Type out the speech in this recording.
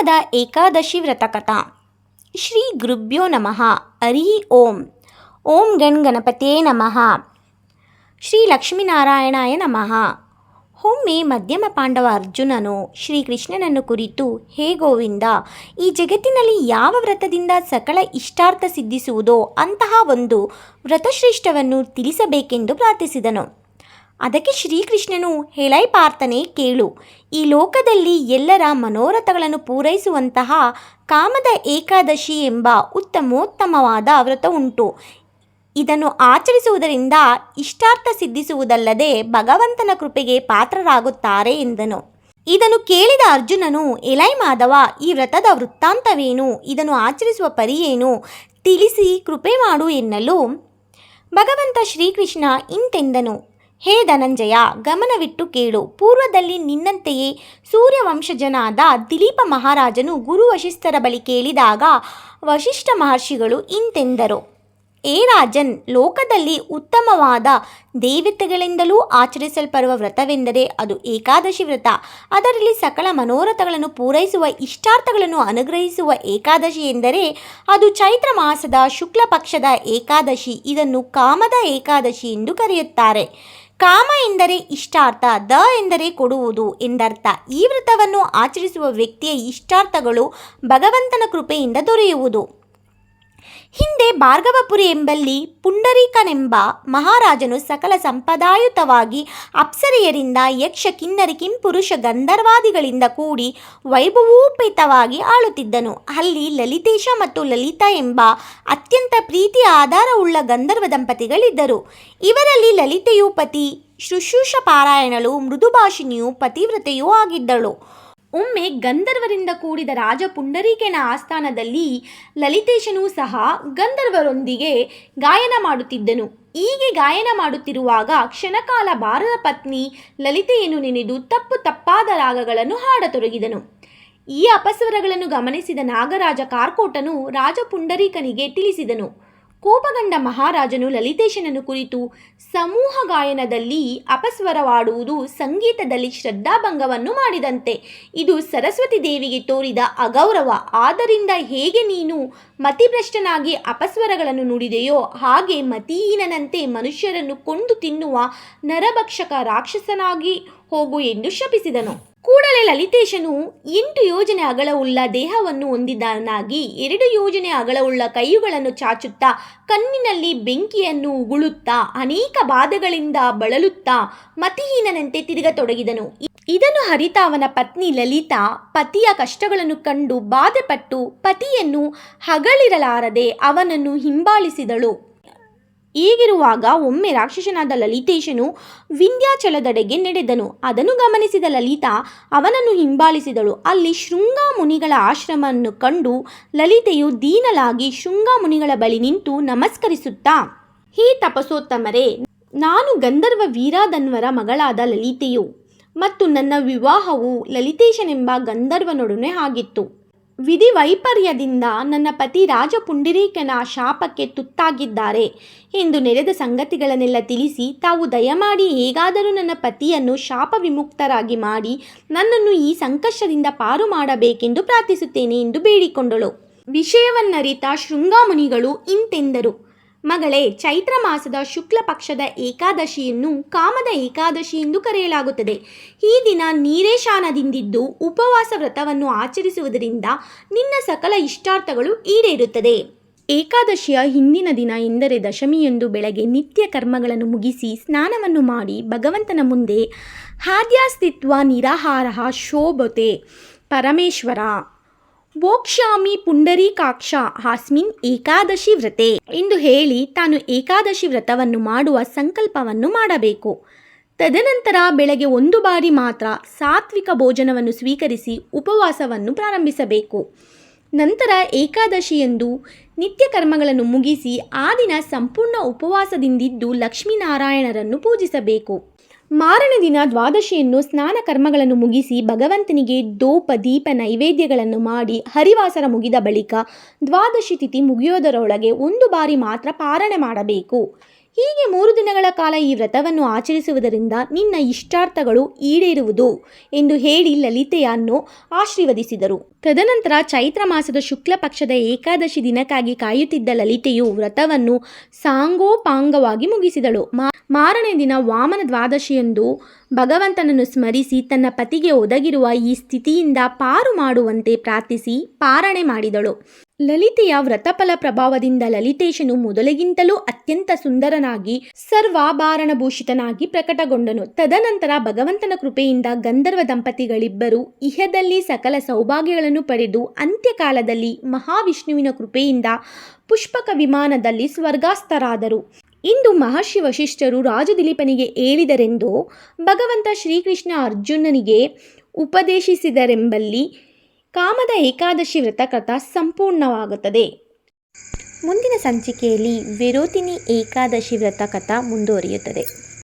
ಕಾಮದ ಏಕಾದಶಿ ವ್ರತಕಥಾ. ಶ್ರೀ ಗುರುಭ್ಯೋ ನಮಃ. ಹರಿ ಓಂ. ಓಂ ಗಣ್ ಗಣಪತೇ ನಮಃ. ಶ್ರೀ ಲಕ್ಷ್ಮೀನಾರಾಯಣಾಯ ನಮಃ. ಒಮ್ಮೆ ಮಧ್ಯಮ ಪಾಂಡವ ಅರ್ಜುನನು ಶ್ರೀಕೃಷ್ಣನನ್ನು ಕುರಿತು, ಹೇ ಗೋವಿಂದ, ಈ ಜಗತ್ತಿನಲ್ಲಿ ಯಾವ ವ್ರತದಿಂದ ಸಕಲ ಇಷ್ಟಾರ್ಥ ಸಿದ್ಧಿಸುವುದೋ ಅಂತಹ ಒಂದು ವ್ರತಶ್ರೇಷ್ಠವನ್ನು ತಿಳಿಸಬೇಕೆಂದು ಪ್ರಾರ್ಥಿಸಿದನು. ಅದಕ್ಕೆ ಶ್ರೀಕೃಷ್ಣನು, ಹೇಳೈ ಪಾರ್ಥನೆ ಕೇಳು. ಈ ಲೋಕದಲ್ಲಿ ಎಲ್ಲರ ಮನೋರಥಗಳನ್ನು ಪೂರೈಸುವಂತಹ ಕಾಮದ ಏಕಾದಶಿ ಎಂಬ ಉತ್ತಮೋತ್ತಮವಾದ ವ್ರತ ಉಂಟು. ಇದನ್ನು ಆಚರಿಸುವುದರಿಂದ ಇಷ್ಟಾರ್ಥ ಸಿದ್ಧಿಸುವುದಲ್ಲದೆ ಭಗವಂತನ ಕೃಪೆಗೆ ಪಾತ್ರರಾಗುತ್ತಾರೆ ಎಂದನು. ಇದನ್ನು ಕೇಳಿದ ಅರ್ಜುನನು ಎಲೈ ಮಾಧವ, ಈ ವ್ರತದ ವೃತ್ತಾಂತವೇನು? ಇದನ್ನು ಆಚರಿಸುವ ಪರಿಯೇನು? ತಿಳಿಸಿ ಕೃಪೆ ಮಾಡು ಎನ್ನಲು. ಭಗವಂತ ಶ್ರೀಕೃಷ್ಣ ಇಂತೆಂದನು ಹೇ ಧನಂಜಯ, ಗಮನವಿಟ್ಟು ಕೇಳು. ಪೂರ್ವದಲ್ಲಿ ನಿನ್ನಂತೆಯೇ ಸೂರ್ಯವಂಶಜನಾದ ದಿಲೀಪ ಮಹಾರಾಜನು ಗುರು ವಶಿಷ್ಠರ ಬಳಿ ಕೇಳಿದಾಗ ವಶಿಷ್ಠ ಮಹರ್ಷಿಗಳು ಇಂತೆಂದರು. ಏ ರಾಜನ್, ಲೋಕದಲ್ಲಿ ಉತ್ತಮವಾದ ದೇವತೆಗಳಿಂದಲೂ ಆಚರಿಸಲ್ಪಡುವ ವ್ರತವೆಂದರೆ ಅದು ಏಕಾದಶಿ ವ್ರತ. ಅದರಲ್ಲಿ ಸಕಲ ಮನೋರಥಗಳನ್ನು ಪೂರೈಸುವ, ಇಷ್ಟಾರ್ಥಗಳನ್ನು ಅನುಗ್ರಹಿಸುವ ಏಕಾದಶಿ ಎಂದರೆ ಅದು ಚೈತ್ರ ಮಾಸದ ಶುಕ್ಲ ಪಕ್ಷದ ಏಕಾದಶಿ. ಇದನ್ನು ಕಾಮದ ಏಕಾದಶಿ ಎಂದು ಕರೆಯುತ್ತಾರೆ. ಕಾಮ ಎಂದರೆ ಇಷ್ಟಾರ್ಥ, ದ ಎಂದರೆ ಕೊಡುವುದು ಎಂದರ್ಥ. ಈ ವ್ರತವನ್ನು ಆಚರಿಸುವ ವ್ಯಕ್ತಿಯ ಇಷ್ಟಾರ್ಥಗಳು ಭಗವಂತನ ಕೃಪೆಯಿಂದ ದೊರೆಯುವುದು. ಹಿಂದೆ ಭಾರ್ಗವಪುರಿ ಎಂಬಲ್ಲಿ ಪುಂಡರೀಕನೆಂಬ ಮಹಾರಾಜನು ಸಕಲ ಸಂಪದಾಯುತವಾಗಿ ಅಪ್ಸರೆಯರಿಂದ ಯಕ್ಷ ಕಿನ್ನರಿ ಕಿಂಪುರುಷ ಗಂಧರ್ವಾದಿಗಳಿಂದ ಕೂಡಿ ವೈಭವೋಪೇತವಾಗಿ ಆಳುತ್ತಿದ್ದನು. ಅಲ್ಲಿ ಲಲಿತೇಶ ಮತ್ತು ಲಲಿತಾ ಎಂಬ ಅತ್ಯಂತ ಪ್ರೀತಿಯ ಆಧಾರವುಳ್ಳ ಗಂಧರ್ವ ದಂಪತಿಗಳಿದ್ದರು. ಇವರಲ್ಲಿ ಲಲಿತೆಯು ಪತಿ, ಶುಶ್ರೂಷ ಪಾರಾಯಣಳು, ಮೃದುಭಾಷಿಣಿಯು ಪತಿವ್ರತೆಯೂ ಆಗಿದ್ದಳು. ಒಮ್ಮೆ ಗಂಧರ್ವರಿಂದ ಕೂಡಿದ ರಾಜ ಪುಂಡರೀಕನ ಆಸ್ಥಾನದಲ್ಲಿ ಲಲಿತೇಶನೂ ಸಹ ಗಂಧರ್ವರೊಂದಿಗೆ ಗಾಯನ ಮಾಡುತ್ತಿದ್ದನು. ಹೀಗೆ ಗಾಯನ ಮಾಡುತ್ತಿರುವಾಗ ಕ್ಷಣಕಾಲ ಬಾರದ ಪತ್ನಿ ಲಲಿತೆಯನ್ನು ನೆನೆದು ತಪ್ಪು ತಪ್ಪಾದ ರಾಗಗಳನ್ನು ಹಾಡತೊಡಗಿದನು. ಈ ಅಪಸ್ವರಗಳನ್ನು ಗಮನಿಸಿದ ನಾಗರಾಜ ಕಾರ್ಕೋಟನು ರಾಜ ಪುಂಡರೀಕನಿಗೆ ತಿಳಿಸಿದನು. ಕೋಪಗೊಂಡ ಮಹಾರಾಜನು ಲಲಿತೇಶನನ್ನು ಕುರಿತು ಸಮೂಹ ಗಾಯನದಲ್ಲಿ ಅಪಸ್ವರವಾಡುವುದು ಸಂಗೀತದಲ್ಲಿ ಶ್ರದ್ಧಾಭಂಗವನ್ನು ಮಾಡಿದಂತೆ. ಇದು ಸರಸ್ವತಿ ದೇವಿಗೆ ತೋರಿದ ಅಗೌರವ. ಆದ್ದರಿಂದ ಹೇಗೆ ನೀನು ಮತಿಭ್ರಷ್ಟನಾಗಿ ಅಪಸ್ವರಗಳನ್ನು ನುಡಿದೆಯೋ ಹಾಗೆ ಮತೀನನಂತೆ ಮನುಷ್ಯರನ್ನು ಕೊಂದು ತಿನ್ನುವ ನರಭಕ್ಷಕ ರಾಕ್ಷಸನಾಗಿ ಹೋಗು ಎಂದು ಶಪಿಸಿದನು. ಕೂಡಲೇ ಲಲಿತೇಶನು ಎಂಟು ಯೋಜನೆ ಅಗಲವುಳ್ಳ ದೇಹವನ್ನು ಹೊಂದಿದನಾಗಿ ಎರಡು ಯೋಜನೆ ಅಗಲವುಳ್ಳ ಕೈಯುಗಳನ್ನು ಚಾಚುತ್ತಾ, ಕಣ್ಣಿನಲ್ಲಿ ಬೆಂಕಿಯನ್ನು ಉಗುಳುತ್ತಾ, ಅನೇಕ ಬಾಧೆಗಳಿಂದ ಬಳಲುತ್ತಾ ಮತಿಹೀನನಂತೆ ತಿರುಗತೊಡಗಿದನು. ಇದನ್ನು ಹರಿತ ಅವನ ಪತ್ನಿ ಲಲಿತಾ ಪತಿಯ ಕಷ್ಟಗಳನ್ನು ಕಂಡು ಬಾಧೆಪಟ್ಟು ಪತಿಯನ್ನು ಹಗಳಿರಲಾರದೆ ಅವನನ್ನು ಹಿಂಬಾಲಿಸಿದಳು. ಹೀಗಿರುವಾಗ ಒಮ್ಮೆ ರಾಕ್ಷಸನಾದ ಲಲಿತೇಶನು ವಿಂಧ್ಯಾಚಲದೆಡೆಗೆ ನಡೆದನು. ಅದನ್ನು ಗಮನಿಸಿದ ಲಲಿತಾ ಅವನನ್ನು ಹಿಂಬಾಲಿಸಿದಳು. ಅಲ್ಲಿ ಶೃಂಗ ಮುನಿಗಳ ಆಶ್ರಮವನ್ನು ಕಂಡು ಲಲಿತೆಯು ದೀನಲಾಗಿ ಶೃಂಗ ಮುನಿಗಳ ಬಳಿ ನಿಂತು ನಮಸ್ಕರಿಸುತ್ತಾ, ಹೀ ತಪಸೋತ್ತಮರೇ, ನಾನು ಗಂಧರ್ವ ವೀರಾಧನ್ವರ ಮಗಳಾದ ಲಲಿತೆಯು ಮತ್ತು ನನ್ನ ವಿವಾಹವು ಲಲಿತೇಶನೆಂಬ ಗಂಧರ್ವನೊಡನೆ ಆಗಿತ್ತು. ವಿಧಿ ವೈಪರ್ಯದಿಂದ ನನ್ನ ಪತಿ ರಾಜಪುಂಡಿರೀಕನ ಶಾಪಕ್ಕೆ ತುತ್ತಾಗಿದ್ದಾರೆ ಎಂದು ನೆರೆದ ಸಂಗತಿಗಳನ್ನೆಲ್ಲ ತಿಳಿಸಿ ತಾವು ದಯಮಾಡಿ ಹೇಗಾದರೂ ನನ್ನ ಪತಿಯನ್ನು ಶಾಪ ವಿಮುಕ್ತರಾಗಿ ಮಾಡಿ ನನ್ನನ್ನು ಈ ಸಂಕಷ್ಟದಿಂದ ಪಾರು ಮಾಡಬೇಕೆಂದು ಪ್ರಾರ್ಥಿಸುತ್ತೇನೆ ಎಂದು ಬೇಡಿಕೊಂಡಳು. ವಿಷಯವನ್ನರಿತ ಶೃಂಗಾಮುನಿಗಳು ಇಂತೆಂದರು. ಮಗಳೇ, ಚೈತ್ರ ಮಾಸದ ಶುಕ್ಲ ಪಕ್ಷದ ಏಕಾದಶಿಯನ್ನು ಕಾಮದ ಏಕಾದಶಿ ಎಂದು ಕರೆಯಲಾಗುತ್ತದೆ. ಈ ದಿನ ನೀರೇಶಾನದಿಂದಿದ್ದು ಉಪವಾಸ ವ್ರತವನ್ನು ಆಚರಿಸುವುದರಿಂದ ನಿನ್ನ ಸಕಲ ಇಷ್ಟಾರ್ಥಗಳು ಈಡೇರುತ್ತದೆ. ಏಕಾದಶಿಯ ಹಿಂದಿನ ದಿನ ಎಂದರೆ ದಶಮಿಯಂದು ಬೆಳಗ್ಗೆ ನಿತ್ಯ ಕರ್ಮಗಳನ್ನು ಮುಗಿಸಿ ಸ್ನಾನವನ್ನು ಮಾಡಿ ಭಗವಂತನ ಮುಂದೆ ಹಾದ್ಯಾಸ್ತಿತ್ವ ನಿರಾಹಾರ ಶೋಭತೆ ಪರಮೇಶ್ವರ. ವೋಕ್ಷಾಮಿ ಪುಂಡರೀಕಾಕ್ಷ ಹಾಸ್ಮಿನ್ ಏಕಾದಶಿ ವ್ರತೆ ಎಂದು ಹೇಳಿ ತಾನು ಏಕಾದಶಿ ವ್ರತವನ್ನು ಮಾಡುವ ಸಂಕಲ್ಪವನ್ನು ಮಾಡಬೇಕು. ತದನಂತರ ಬೆಳಗ್ಗೆ ಒಂದು ಬಾರಿ ಮಾತ್ರ ಸಾತ್ವಿಕ ಭೋಜನವನ್ನು ಸ್ವೀಕರಿಸಿ ಉಪವಾಸವನ್ನು ಪ್ರಾರಂಭಿಸಬೇಕು. ನಂತರ ಏಕಾದಶಿಯಂದು ನಿತ್ಯ ಕರ್ಮಗಳನ್ನು ಮುಗಿಸಿ ಆ ದಿನ ಸಂಪೂರ್ಣ ಉಪವಾಸದಿಂದಿದ್ದು ಲಕ್ಷ್ಮೀನಾರಾಯಣರನ್ನು ಪೂಜಿಸಬೇಕು. ಮಾರನೇ ದಿನ ದ್ವಾದಶಿಯನ್ನು ಸ್ನಾನ ಕರ್ಮಗಳನ್ನು ಮುಗಿಸಿ ಭಗವಂತನಿಗೆ ದೋಪ ದೀಪ, ನೈವೇದ್ಯಗಳನ್ನು ಮಾಡಿ ಹರಿವಾಸರ ಮುಗಿದ ಬಳಿಕ ದ್ವಾದಶಿ ತಿಥಿ ಮುಗಿಯೋದರೊಳಗೆ ಒಂದು ಬಾರಿ ಮಾತ್ರ ಪಾರಣೆ ಮಾಡಬೇಕು. ಹೀಗೆ ಮೂರು ದಿನಗಳ ಕಾಲ ಈ ವ್ರತವನ್ನು ಆಚರಿಸುವುದರಿಂದ ನಿನ್ನ ಇಷ್ಟಾರ್ಥಗಳು ಈಡೇರುವುದು ಎಂದು ಹೇಳಿ ಲಲಿತೆಯನ್ನು ಆಶೀರ್ವದಿಸಿದರು. ತದನಂತರ ಚೈತ್ರ ಮಾಸದ ಶುಕ್ಲ ಪಕ್ಷದ ಏಕಾದಶಿ ದಿನಕ್ಕಾಗಿ ಕಾಯುತ್ತಿದ್ದ ಲಲಿತೆಯು ವ್ರತವನ್ನು ಸಾಂಗೋಪಾಂಗವಾಗಿ ಮುಗಿಸಿದಳು. ಮಾರನೇ ದಿನ ವಾಮನ ದ್ವಾದಶಿಯಂದು ಭಗವಂತನನ್ನು ಸ್ಮರಿಸಿ ತನ್ನ ಪತಿಗೆ ಒದಗಿರುವ ಈ ಸ್ಥಿತಿಯಿಂದ ಪಾರು ಮಾಡುವಂತೆ ಪ್ರಾರ್ಥಿಸಿ ಪಾರಣೆ ಮಾಡಿದಳು. ಲಲಿತೆಯ ವ್ರತಫಲ ಪ್ರಭಾವದಿಂದ ಲಲಿತೇಶನು ಮೊದಲಿಗಿಂತಲೂ ಅತ್ಯಂತ ಸುಂದರನಾಗಿ, ಸರ್ವಾಭರಣಭೂಷಿತನಾಗಿ ಪ್ರಕಟಗೊಂಡನು. ತದನಂತರ ಭಗವಂತನ ಕೃಪೆಯಿಂದ ಗಂಧರ್ವ ದಂಪತಿಗಳಿಬ್ಬರು ಇಹದಲ್ಲಿ ಸಕಲ ಸೌಭಾಗ್ಯಗಳನ್ನು ಪಡೆದು ಅಂತ್ಯಕಾಲದಲ್ಲಿ ಮಹಾವಿಷ್ಣುವಿನ ಕೃಪೆಯಿಂದ ಪುಷ್ಪಕ ವಿಮಾನದಲ್ಲಿ ಸ್ವರ್ಗಾಸ್ಥರಾದರು. ಇಂದು ಮಹರ್ಷಿ ವಶಿಷ್ಠರು ರಾಜದಿಲೀಪನಿಗೆ ಹೇಳಿದರೆಂದು ಭಗವಂತ ಶ್ರೀಕೃಷ್ಣ ಅರ್ಜುನನಿಗೆ ಉಪದೇಶಿಸಿದರೆಂಬಲ್ಲಿ ಕಾಮದ ಏಕಾದಶಿ ವ್ರತಕಥ ಸಂಪೂರ್ಣವಾಗುತ್ತದೆ. ಮುಂದಿನ ಸಂಚಿಕೆಯಲ್ಲಿ ವಿರೋತಿನಿ ಏಕಾದಶಿ ವ್ರತಕಥ ಮುಂದುವರಿಯುತ್ತದೆ.